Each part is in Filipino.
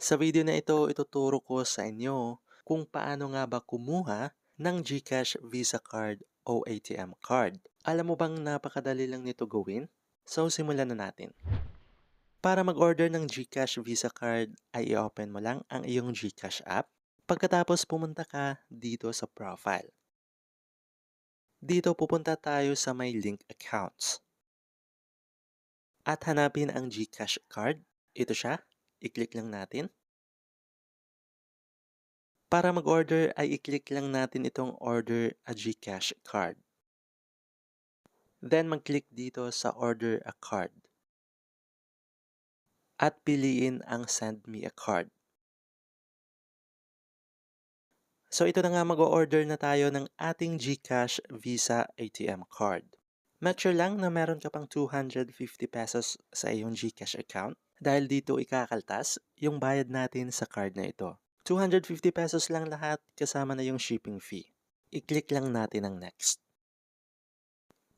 Sa video na ito, ituturo ko sa inyo kung paano nga ba kumuha ng GCash Visa Card o ATM card. Alam mo bang napakadali lang nito gawin? So, simulan na natin. Para mag-order ng GCash Visa Card ay i-open mo lang ang iyong GCash app. Pagkatapos pumunta ka dito sa profile. Dito pupunta tayo sa may link accounts. At hanapin ang GCash card. Ito siya. I-click lang natin. Para mag-order ay i-click lang natin itong order a GCash card. Then mag-click dito sa order a card. At piliin ang send me a card. So ito na nga mag-order na tayo ng ating GCash Visa ATM card. Make sure lang na meron ka pang 250 pesos sa iyong GCash account dahil dito ikakaltas yung bayad natin sa card na ito. 250 pesos lang lahat kasama na yung shipping fee. I-click lang natin ang next.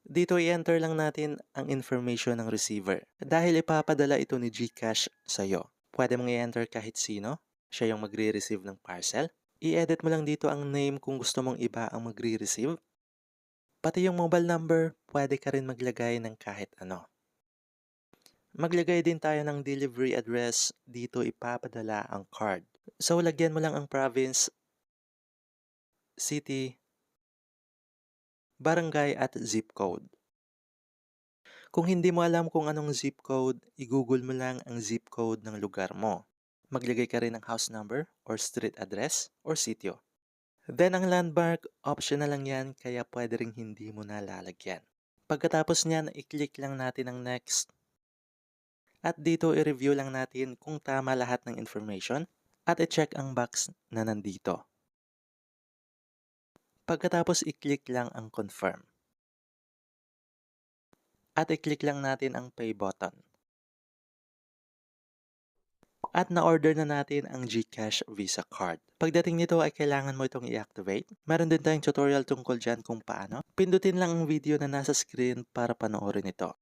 Dito i-enter lang natin ang information ng receiver dahil ipapadala ito ni GCash sa'yo. Pwede mong i-enter kahit sino, siya yung magre-receive ng parcel. I-edit mo lang dito ang name kung gusto mong iba ang magre-receive. Pati yung mobile number, pwede ka rin maglagay ng kahit ano. Maglagay din tayo ng delivery address, dito ipapadala ang card. So, lagyan mo lang ang province, city, barangay at zip code. Kung hindi mo alam kung anong zip code, i-google mo lang ang zip code ng lugar mo. Maglagay ka rin ng house number or street address or sitio. Then ang landmark, optional lang yan kaya pwede ring hindi mo na lalagyan. Pagkatapos niyan, i-click lang natin ang next. At dito i-review lang natin kung tama lahat ng information at i-check ang box na nandito. Pagkatapos i-click lang ang confirm. At i-click lang natin ang pay button. At na-order na natin ang GCash Visa Card. Pagdating nito ay kailangan mo itong i-activate. Meron din tayong tutorial tungkol dyan kung paano. Pindutin lang ang video na nasa screen para panoorin ito.